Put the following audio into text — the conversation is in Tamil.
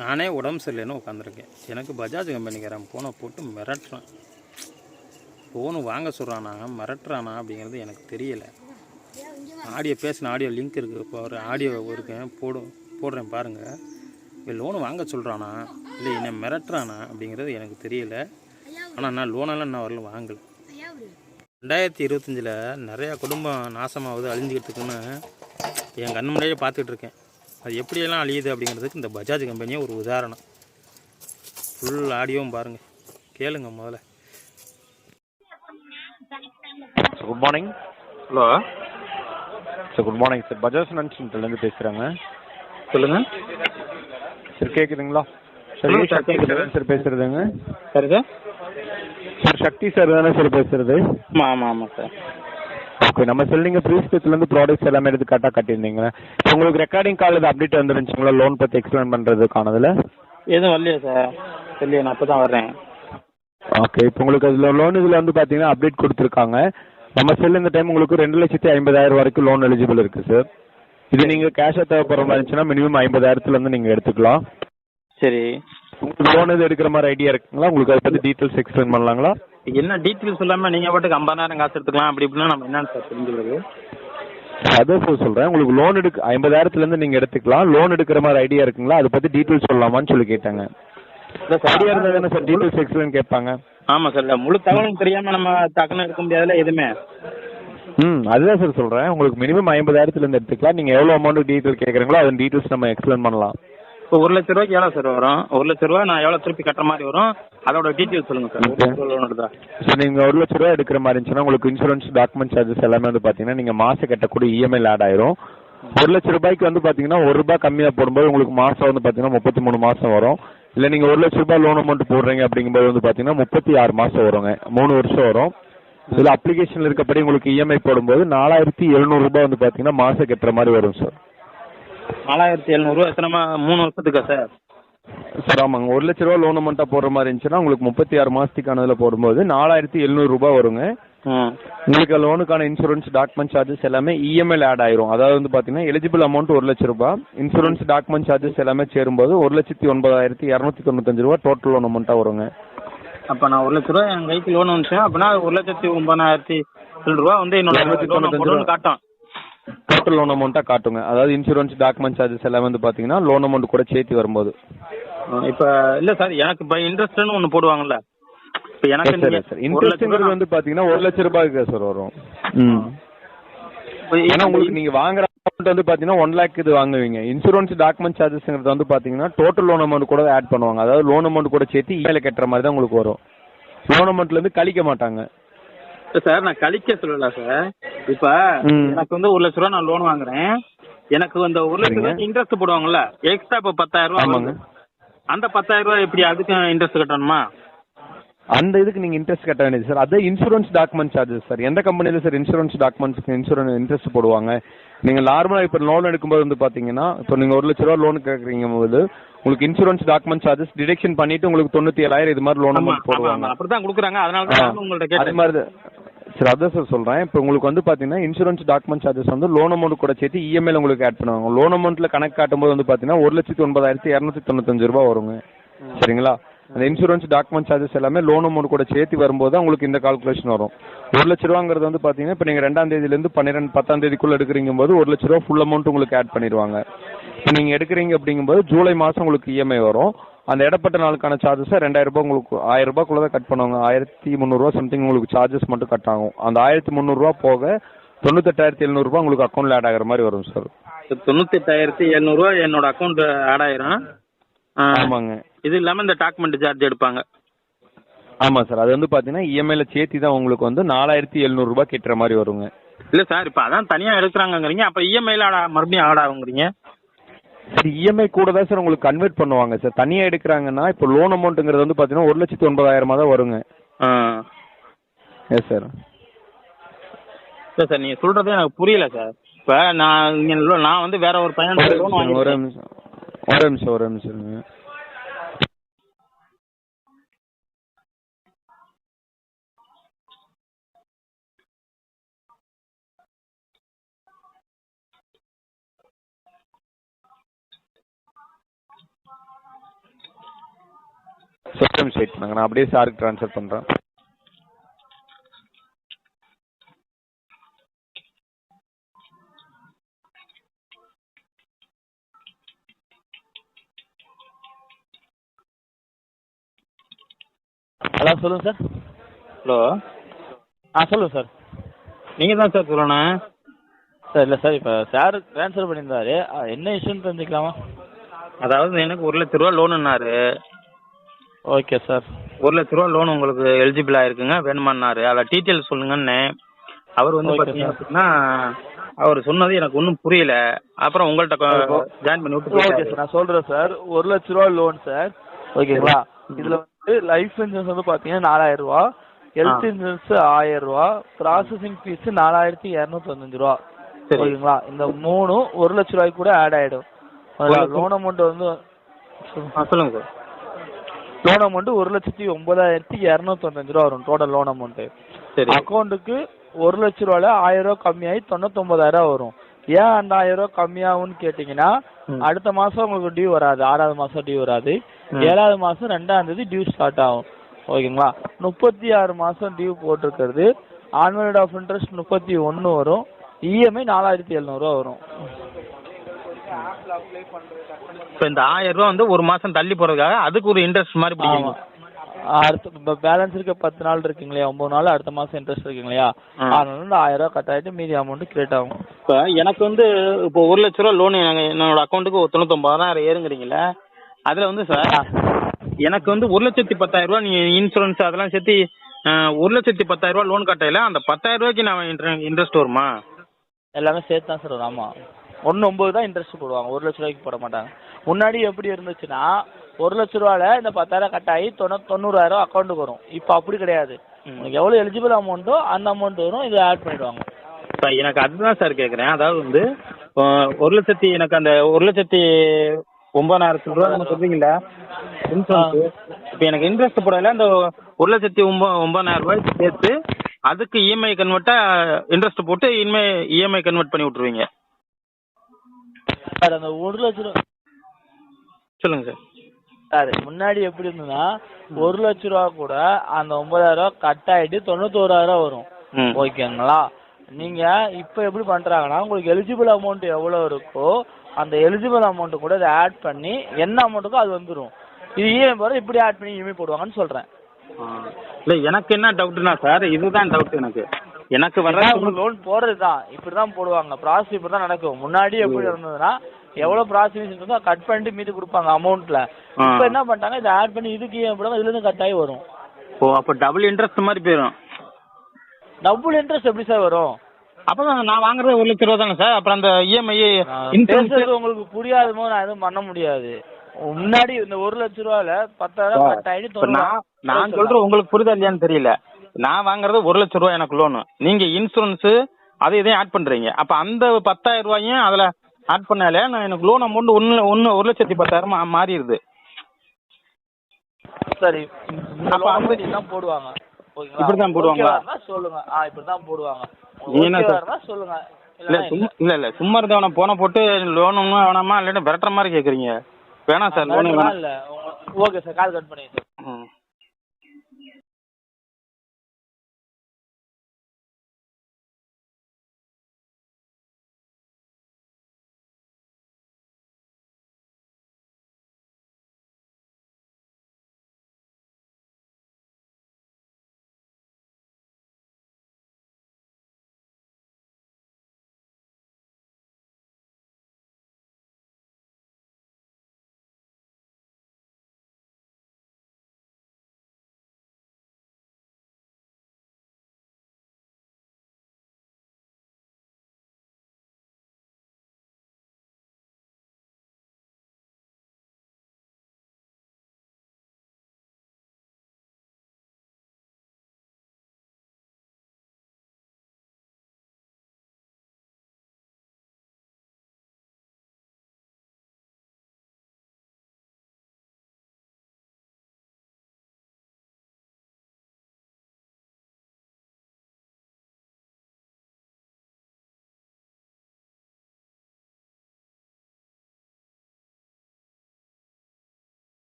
நானே உடம்பு சரியில்லைன்னு உட்காந்துருக்கேன். எனக்கு பஜாஜ் கம்பெனிக்காரன் ஃபோனை போட்டு மிரட்டுறான். ஃபோனு வாங்க சொல்கிறானா மிரட்டுறானா அப்படிங்கிறது எனக்கு தெரியலை. ஆடியோ பேசின ஆடியோ லிங்க் இருக்குது இப்போ ஒரு ஆடியோ இருக்கேன் போடும் போடுறேன் பாருங்கள் இவன் லோனு வாங்க சொல்கிறானா இல்லை என்னை மிரட்டுறானா அப்படிங்கிறது எனக்கு தெரியல. ஆனால் நான் லோனெல்லாம் நான் வரல வாங்கலை. ரெண்டாயிரத்தி இருபத்தஞ்சில் நிறையா குடும்பம் நாசமாகுது அழிஞ்சிக்கிறதுக்குன்னு என் கண் முன்னாடியே பார்த்துக்கிட்டு இருக்கேன். அது எப்படியெல்லாம் அழியுது அப்படிங்கிறதுக்கு இந்த பஜாஜ் கம்பெனியே ஒரு உதாரணம். ஃபுல் ஆடியோவும் பாருங்கள் கேளுங்க முதல்ல. Good morning hello sir good morning sir Bajaj ஃபினான்ஷியல்லேருந்து பேசுகிறாங்க சொல்லுங்க. சார் கேட்குதுங்களா சார் சக்தி சார் பேசுகிறதுங்க சரி சார் சார் சக்தி சார் தானே சார் பேசுகிறது ஆமாம் ஆமாம் ஆமாம் சார் ஓகே நம்ம சார் நீங்கள் ப்ரீஸ்பேஸ்லேருந்து ப்ராடக்ட்ஸ் எல்லாமே எடுத்து கரெக்டாக கட்டியிருந்தீங்க இப்போ உங்களுக்கு ரெக்கார்டிங் கால் இது அப்டேட் வந்துருந்துச்சுங்களா? லோன் பற்றி எக்ஸ்பிளைன் பண்ணுறதுக்கானதில் எதுவும் வரலையே சார் இல்லையே நான் இப்போ தான் வர்றேன். ஓகே இப்போ உங்களுக்கு அதில் லோன் இதில் வந்து பார்த்தீங்கன்னா அப்டேட் கொடுத்துருக்காங்க. நம்ம செல் இந்த டைம் உங்களுக்கு ரெண்டு லட்சத்தி ஐம்பதாயிரம் வரைக்கும் லோன் எலிஜிபிள் இருக்குது சார். இது நீங்கள் கேஷாக தேவைப்படுற மாதிரி இருந்துச்சுன்னா மினிமம் ஐம்பதாயிரத்துலேருந்து நீங்கள் எடுத்துக்கலாம். சரி. உங்களுக்கு லோன் இது எடுக்கிற மாதிரி ஐடியா இருக்குங்களா? உங்களுக்கு அதை பற்றி டீட்டெயில்ஸ் எக்ஸ்பிளைன் பண்ணலாங்களா? என்ன டீட்டெயில்ஸ் சொல்லாமல் நீங்கள் பாட்டுக்கு ஐம்பதாயிரம் காசு எடுத்துக்கலாம் அப்படி இப்படின்னா நம்ம என்னன்னு சார் தெரிஞ்சுக்கிறது? அதான் சார் சொல்கிறேன் உங்களுக்கு லோன் எடுக்க ஐம்பதாயிரத்துலேருந்து நீங்கள் எடுத்துக்கலாம். லோன் எடுக்கிற மாதிரி ஐடியா இருக்குங்களா? அதை பற்றி டீட்டெயில்ஸ் சொல்லலாமான்னு சொல்லி கேட்டாங்க. ஐடியா இருந்தால் தானே சார் டீட்டெயில்ஸ் எக்ஸ்பிளைன் கேட்பாங்க. ஆமாம் சார் இல்லை முழு தகவலும் தெரியாமல் நம்ம டக்குன்னு எடுக்க முடியாதுல்ல எதுவுமே. ம் அதுதான் சார் சொல்கிறேன் உங்களுக்கு மினிமம் ஐம்பதாயிரத்துலேருந்து எடுத்துக்கலாம். நீங்கள் எவ்வளோ அமௌண்ட் டீட்டெயில் கேட்குறீங்களோ அதன் டீட்டெயில்ஸ் நம்ம எக்ஸ்பிளைன் பண்ணலாம். இப்போ ஒரு லட்ச ரூபாய்க்கு எவ்வளோ சார் வரும்? ஒரு லட்ச ரூபா நான் எவ்வளோ திருப்பி கட்டுற மாதிரி வரும்? அதோட டீட்டெயில்ஸ் சொல்லுங்கள் சார். ஒரு லட்ச ரூபா லோன் எடுத்தா. ஸோ நீங்கள் ஒரு லட்ச ரூபா எடுக்கிற மாதிரி இருந்துச்சுன்னா உங்களுக்கு இன்சூரன்ஸ் டாக்குமெண்ட் சார்ஜஸ் எல்லாமே வந்து பார்த்தீங்கன்னா நீங்கள் மாதம் கட்டக்கூடிய இஎம்ஐ ஆட் ஆயிரும். ஒரு லட்ச ரூபாய்க்கு வந்து பார்த்தீங்கன்னா ஒரு ரூபாய் கம்மியாக போடும்போது உங்களுக்கு மாதம் வந்து பார்த்தீங்கன்னா முப்பத்தி மூணு மாதம் வரும். இல்லை நீங்கள் ஒரு லட்ச ரூபாய் லோன் அமௌண்ட் போடுறீங்க அப்படிங்கும்போது வந்து பார்த்தீங்கன்னா முப்பத்தி ஆறு மாதம் வருங்க. மூணு வருஷம் வரும். இதில் அப்ளிகேஷனில் இருக்கப்படி உங்களுக்கு இஎம்ஐ போடும்போது நாலாயிரத்தி எழுநூறுபா வந்து பார்த்தீங்கன்னா மாதம் கட்டுற மாதிரி வரும் சார் நாலாயிரத்தி எழுநூறுவா எத்தனை மூணு வருஷத்துக்கா சார்? சார் ஆமாங்க. ஒரு லட்ச ரூபா லோன் அமௌண்ட்டாக போடுற மாதிரி இருந்துச்சுன்னா உங்களுக்கு முப்பத்தி ஆறு மாதத்துக்கானதில் போடும்போது நாலாயிரத்தி எழுநூறுபா வருங்க. உங்களுக்கு லோனுக்கான இன்சூரன்ஸ் டாக்குமெண்ட் சார்ஜஸ் எல்லாமே இஎம்ஐல ஆட் ஆயிரும். அதாவது வந்து பார்த்தீங்கன்னா எலிஜிபிள் அமௌண்ட் ஒரு லட்ச ரூபாய் இன்சூரன்ஸ் டாக்குமெண்ட் சார்ஜஸ் எல்லாமே சேரும்போது ஒரு லட்சத்தி ஒன்பதாயிரத்தி இரநூத்தி தொண்ணூத்தஞ்சு ரூபா டோட்டல் லோன் அமௌண்ட்டாக வருங்க. அப்போ நான் ஒரு லட்ச ரூபா என் கைக்கு லோன் வந்துச்சு அப்படின்னா ஒரு லட்சத்தி ஒன்பதாயிரத்தி ரூபா வந்து என்னோட காட்டும். டோட்டல் லோன் அமௌண்ட்டாக காட்டுங்க. அதாவது இன்சூரன்ஸ் டாக்குமெண்ட் சார்ஜஸ் எல்லாமே வந்து பார்த்தீங்கன்னா லோன் அமௌண்ட் கூட சேர்த்து வரும்போது. இப்போ இல்லை சார் எனக்கு இப்போ இன்ட்ரெஸ்ட்னு ஒன்று போடுவாங்கல்ல. இப்போ எனக்கு இன்ட்ரெஸ்ட்ங்கிறது வந்து பார்த்தீங்கன்னா ஒரு லட்ச ரூபாய்க்கு சார் வரும். ம். ஏன்னா உங்களுக்கு நீங்க வாங்குற அமௌண்ட் வந்து பாத்தீங்கன்னா ஒன் லேக் இது வாங்குவீங்க. இன்சூரன்ஸ் டாக்குமெண்ட் சார்ஜஸ்ங்கிறது வந்து பாத்தீங்கன்னா டோட்டல் லோன் அமௌண்ட் கூட ஆட் பண்ணுவாங்க. அதாவது லோன் அமௌண்ட் கூட சேர்த்து இமெயில கட்டுற மாதிரி தான் உங்களுக்கு வரும். லோன் அமௌண்ட்ல இருந்து கழிக்க மாட்டாங்க. சார் நான் கழிக்க சொல்லல சார் இப்போ. எனக்கு வந்து ஒரு லட்ச ரூபா நான் லோன் வாங்குறேன் எனக்கு அந்த ஒரு லட்ச. ரூபாய்க்கு இன்ட்ரெஸ்ட் போடுவாங்கல்ல எக்ஸ்ட்ரா இப்போ பத்தாயிரம் ரூபா ஆமாங்க. வருது. அந்த பத்தாயிரம் ரூபா எப்படி அதுக்கு இன்ட்ரெஸ்ட் கட்டணுமா அந்த இதுக்கு நீங்க இன்ட்ரெஸ்ட் கட்ட வேண்டியது சார் அது இன்சூரன்ஸ் டாக்குமெண்ட் சார்ஜஸ் சார் எந்த கம்பெனில சார் இன்சூரன்ஸ் டாக்குமெண்ட்ஸ்க்கு இன்சூரன்ஸ் இன்ட்ரெஸ்ட் போடுவாங்க நீங்க நார்மலா இப்போ லோன் எடுக்கும்போது வந்து பாத்தீங்கன்னா இப்போ நீங்க ஒரு லட்ச ரூபா லோன் கேக்குறீங்க போது உங்களுக்கு இன்சூரன்ஸ் டாக்குமெண்ட் சார்ஜஸ் டிடெக்ஷன் பண்ணிட்டு உங்களுக்கு தொண்ணூத்தி ஏழாயிரம் இது மாதிரி லோன் அமௌண்ட் போடுவாங்க அப்படிதான் கொடுக்குறாங்க அதனால உங்கள்ட்ட அது மாதிரி. சரி அதான் சார் சொல்றேன். இப்போ உங்களுக்கு வந்து பாத்தீங்கன்னா இன்சூரன்ஸ் டாக்குமெண்ட் சார்ஜஸ் வந்து லோன் அமௌண்ட் கூட சேர்த்து இஎம்ஐல உங்களுக்கு ஆட் பண்ணுவாங்க. லோன் அமௌண்ட்ல கணக்கு காட்டும்போது வந்து பாத்தீங்கன்னா ஒரு லட்சத்தி ஒன்பதாயிரத்தி இரநூத்தி தொண்ணூத்தஞ்சு ரூபாய் வருங்க. சரிங்களா? அந்த இன்சூரன்ஸ் டாக்குமெண்ட் சார்ஜஸ் எல்லாமே லோன் அமௌண்ட் கூட சேர்த்து வரும்போது உங்களுக்கு இந்த கால்குலேஷன் வரும். ஒரு லட்ச ரூபாங்கிறது வந்து பாத்தீங்கன்னா இப்போ நீங்க ரெண்டாம் தேதியில இருந்து பன்னிரெண்டு பத்தாம் தேதிக்குள்ள எடுக்கிறீங்க போது ஒரு லட்ச ரூபா ஃபுல் அமௌண்ட் உங்களுக்கு ஆட் பண்ணிடுவாங்க. இப்போ நீங்க எடுக்கிறீங்க அப்படிங்கும்போது ஜூலை மாசம் உங்களுக்கு இஎம்ஐ வரும். அந்த இடப்பட்ட நாளுக்கான சார்ஜஸ் ரெண்டாயிரம் ரூபாய் உங்களுக்கு ஆயிரம் ரூபாய்க்குள்ள தான் கட் பண்ணுவாங்க. ஆயிரத்தி முந்நூறுரூவா சம்திங் உங்களுக்கு சார்ஜஸ் மட்டும் கட் ஆகும். அந்த ஆயிரத்தி முந்நூறுரூவா போக தொண்ணூத்தெட்டாயிரத்தி எழுநூறுபா உங்களுக்கு அக்கௌண்ட்ல ஆட் ஆகிற மாதிரி வரும் சார் தொண்ணூத்தி எட்டாயிரத்தி எழுநூறுவா என்னோட அக்கௌண்ட் ஆட் ஆயிரும். ஆமாங்க. இது இல்லாம இந்த டாக்குமெண்ட் சார்ஜ் எடுப்பாங்க. ஆமா சார் அது வந்து பாத்தீங்கன்னா இஎம்ஐல சேர்த்து தான் உங்களுக்கு வந்து நாலாயிரத்தி எழுநூறுபா கட்டுற மாதிரி வருங்க. இல்ல சார் இப்ப அதான் தனியா எடுக்கிறாங்கங்கறீங்க. அப்ப இஎம்ஐல மறுபடியும் ஆட் ஆகுங்கிறீங்க. இஎம்ஐ கூட தான் சார் உங்களுக்கு கன்வெர்ட் பண்ணுவாங்க சார் தனியா எடுக்கிறாங்கன்னா இப்போ லோன் அமௌண்ட்டுங்கிறது வந்து பாத்தீங்கன்னா ஒரு லட்சத்தி ஒன்பதாயிரமா தான் வருங்க. ஆ. எஸ் சார் இல்ல சார் நீங்க சொல்றதே எனக்கு புரியல சார் இப்ப நான் இங்க நான் வந்து வேற ஒரு பையன் ஒரு லோன் நிமிஷம் ஒரு நிமிஷம். ஒரு நிமிஷம் சிஸ்டம் வெயிட் பண்ணுங்க. நான் அப்படியே சாருக்கு ட்ரான்ஸ்ஃபர் பண்ணுறேன் ஹலோ சொல்லுங்க சார். ஹலோ. ஆ சொல்லுங்க சார். நீங்கள் தான் சார் சொல்லணும். சார் இல்லை சார் இப்போ சார் ட்ரான்ஸ்ஃபர் பண்ணியிருந்தாரு. என்ன இஷ்யூன்னு தெரிஞ்சுக்கலாமா? அதாவது எனக்கு ஒரு லட்ச ரூபா லோனுன்னாரு ஓகே சார் ஒரு லட்ச ரூபா லோன் உங்களுக்கு எலிஜிபிள் ஆயிருக்குங்க. வேணுமான்னாரு. அதில் டீட்டெயில் சொல்லுங்கன்னு. அவர் வந்து பார்த்தீங்க. அப்படின்னா அவர் சொன்னது எனக்கு ஒன்றும் புரியல. அப்புறம் உங்கள்கிட்ட ஜாயின் பண்ணி விட்டு ஓகே. சார் நான் சொல்கிறேன் சார் ஒரு லட்ச ரூபா லோன் சார் ஓகேங்களா இதில் வந்து லைஃப் இன்சூரன்ஸ் வந்து பார்த்தீங்கன்னா நாலாயிரம் ரூபா. ஹெல்த் இன்சூரன்ஸ் ஆயிரம் ரூபா. ப்ராசஸிங் ஃபீஸ் நாலாயிரத்தி இரநூத்தஞ்சு ரூபா. சரி. ஓகேங்களா? இந்த மூணும் ஒரு லட்ச ரூபாய்க்கு கூட ஆட் லட்சம். லோன் அமௌண்ட் வந்து சொல்லுங்க சார் லோன் அமௌண்ட் ஒரு லட்சத்தி ஒன்பதாயிரத்தி இரநூத்தொன்னஞ்சு ரூபா வரும் டோட்டல் லோன் அமௌண்ட்டு சரி. அக்கௌண்ட்டுக்கு ஒரு லட்ச ரூபால ஆயிரம் ரூபா கம்மியாகி தொண்ணூத்தொன்பதாயிரம் ரூபா வரும். ஏன் அந்த ஆயிரம் ரூபா கம்மியாகும்னு கேட்டிங்கன்னா. அடுத்த மாசம் உங்களுக்கு டியூ வராது. ஆறாவது மாசம் டியூ வராது. ஏழாவது மாசம் ரெண்டாம் தேதி டியூ ஸ்டார்ட் ஆகும். ஓகேங்களா? முப்பத்தி ஆறு மாசம் டியூ போட்டிருக்கிறது. ஆனுவல் ஆஃப் இன்ட்ரெஸ்ட் முப்பத்தி ஒன்று வரும். இஎம்ஐ நாலாயிரத்தி எழுநூறுவா வரும். இப்போ இந்த ஆயிரம் ரூபா வந்து ஒரு மாசம் தள்ளி போறதுக்காக அதுக்கு ஒரு இன்ட்ரெஸ்ட் மாதிரி பிடிக்கும்? அடுத்த பேலன்ஸ் இருக்க பத்து நாள் இருக்குங்க இல்லையா ஒன்பது நாள் அடுத்த மாசம் இன்ட்ரெஸ்ட் இருக்குங்க இல்லையா ஆ. அதனால இந்த ஆயிரம் ரூபா கட் ஆயிட்டு மீதி அமௌண்ட் கிரியேட் ஆகும். இப்போ எனக்கு வந்து இப்போ ஒரு லட்ச ரூபா லோன் என்னோட அக்கௌண்ட்டுக்கு தொண்ணூத்தொம்பதாயிரம் ஏறுங்கிறீங்களே அதில் வந்து சார் எனக்கு வந்து ஒரு லட்சத்தி பத்தாயிரம் ரூபா நீங்க இன்சூரன்ஸ் அதெல்லாம் சேர்த்து ஒரு லட்சத்தி பத்தாயிரம் ரூபா லோன் கட்டையில அந்த பத்தாயிரம் ரூபாய்க்கு நான் இன்ட்ரெஸ்ட் வருமா? எல்லாமே சேர்த்து தான் சார் வரும். ஆமா. ஒன்று ஒம்பது தான் இன்ட்ரெஸ்ட் போடுவாங்க. ஒரு லட்ச ரூபாய்க்கு போட மாட்டாங்க. முன்னாடி எப்படி இருந்துச்சுன்னா ஒரு லட்ச ரூபால இந்த பத்தாயிரம் கட் ஆகி தொண்ணூ தொண்ணூறாயிரம் அக்கௌண்ட்டுக்கு வரும். இப்போ அப்படி கிடையாது. உங்களுக்கு எவ்வளோ எலிஜிபிள் அமௌண்ட்டோ அந்த அமௌண்ட் வரும். இதை ஆட் பண்ணிடுவாங்க. இப்போ எனக்கு அதுதான் சார் கேட்குறேன் அதாவது வந்து ஒரு லட்சத்தி எனக்கு அந்த ஒரு லட்சத்தி ஒன்பதாயிரத்து ரூபா நம்ம சொல்றீங்களா இன்சூரன்ஸ் இப்போ எனக்கு இன்ட்ரெஸ்ட் போடல. அந்த ஒரு லட்சத்தி ஒம்ப ஒன்பதாயிரம் ரூபாய்க்கு சேர்த்து அதுக்கு இஎம்ஐ கன்வெர்ட்டா இன்ட்ரெஸ்ட் போட்டு இனிமே இஎம்ஐ கன்வெர்ட் பண்ணி விட்டுருவீங்க. சார் அந்த ஒரு லட்ச ரூபா சொல்லுங்க சார். சார் முன்னாடி எப்படி இருந்ததுன்னா ஒரு லட்ச ரூபா கூட அந்த ஒன்பதாயிரம் ரூபா கட் ஆயிட்டு தொண்ணூத்தோராயிரம் வரும். ம். ஓகேங்களா? நீங்க இப்போ எப்படி பண்றாங்கன்னா உங்களுக்கு எலிஜிபிள் அமௌண்ட் எவ்வளவு இருக்கோ அந்த எலிஜிபிள் அமௌண்ட் கூட இதை ஆட் பண்ணி என்ன அமௌண்ட்டுக்கோ அது வந்துரும். இது இஎம்ஐ போற இப்படி ஆட் பண்ணி இஎம்ஐ போடுவாங்கன்னு சொல்றேன். இல்ல எனக்கு என்ன டவுட்னா சார் இதுதான் டவுட் எனக்கு. எனக்கு வர லோன் போறது தான் இப்படி தான் போடுவாங்க. ப்ராசஸ் இப்படி தான் நடக்கும் முன்னாடி எப்படி இருந்ததுன்னா எவ்வளவு ப்ராசஸ் இருந்ததோ கட் பண்ணிட்டு மீதி கொடுப்பாங்க அமௌண்ட்ல. இப்போ என்ன பண்ணிட்டாங்க? இதை ஆட் பண்ணி இதுக்கு போடுவாங்க இதுல இருந்து கட் ஆகி வரும். ஓ அப்போ டபுள் இன்ட்ரெஸ்ட் மாதிரி போயிடும் டபுள் இன்ட்ரெஸ்ட் எப்படி சார் வரும்? அப்பதான் நான் வாங்குறது ஒரு லட்ச ரூபா தானே சார் அப்புறம் அந்த E இஎம்ஐ இன்சூரன்ஸ் பேசுறது உங்களுக்கு புரியாத போது நான் எதுவும் பண்ண முடியாது. முன்னாடி இந்த ஒரு லட்ச ரூபால பத்தாயிரம் கட் இப்ப நான் சொல்றது உங்களுக்கு புரியுதா இல்லையான்னு தெரியல. நான் வாங்குறது ஒரு லட்ச ரூபாய் எனக்கு லோனு நீங்க இன்சூரன்ஸ் அதை இதையும் ஆட் பண்றீங்க. அப்ப அந்த பத்தாயிரம் ரூபாயும் அதுல ஆட் பண்ணாலே நான் எனக்கு லோன் அமௌண்ட் ஒன்னு ஒன்னு ஒரு லட்சத்தி பத்தாயிரம் மாறிடுது. சரி. அப்ப அந்த- தான் போடுவாங்க? இப்படிதான் இருந்தா சொல்லுங்க. ஆ இப்படிதான் போடுவாங்க? இருந்தா சொல்லுங்க. இல்ல சும்மா இல்ல இல்ல. சும்மா இருந்தவன போன போட்டு லோன் ஒன்றும் வேணாமா இல்லாட்டி விரட்டுற மாதிரி கேக்குறீங்க. வேணாம் சார் லோன் வேணாம். இல்ல. ஓகே சார் கால் கட் பண்ணிங்க சார்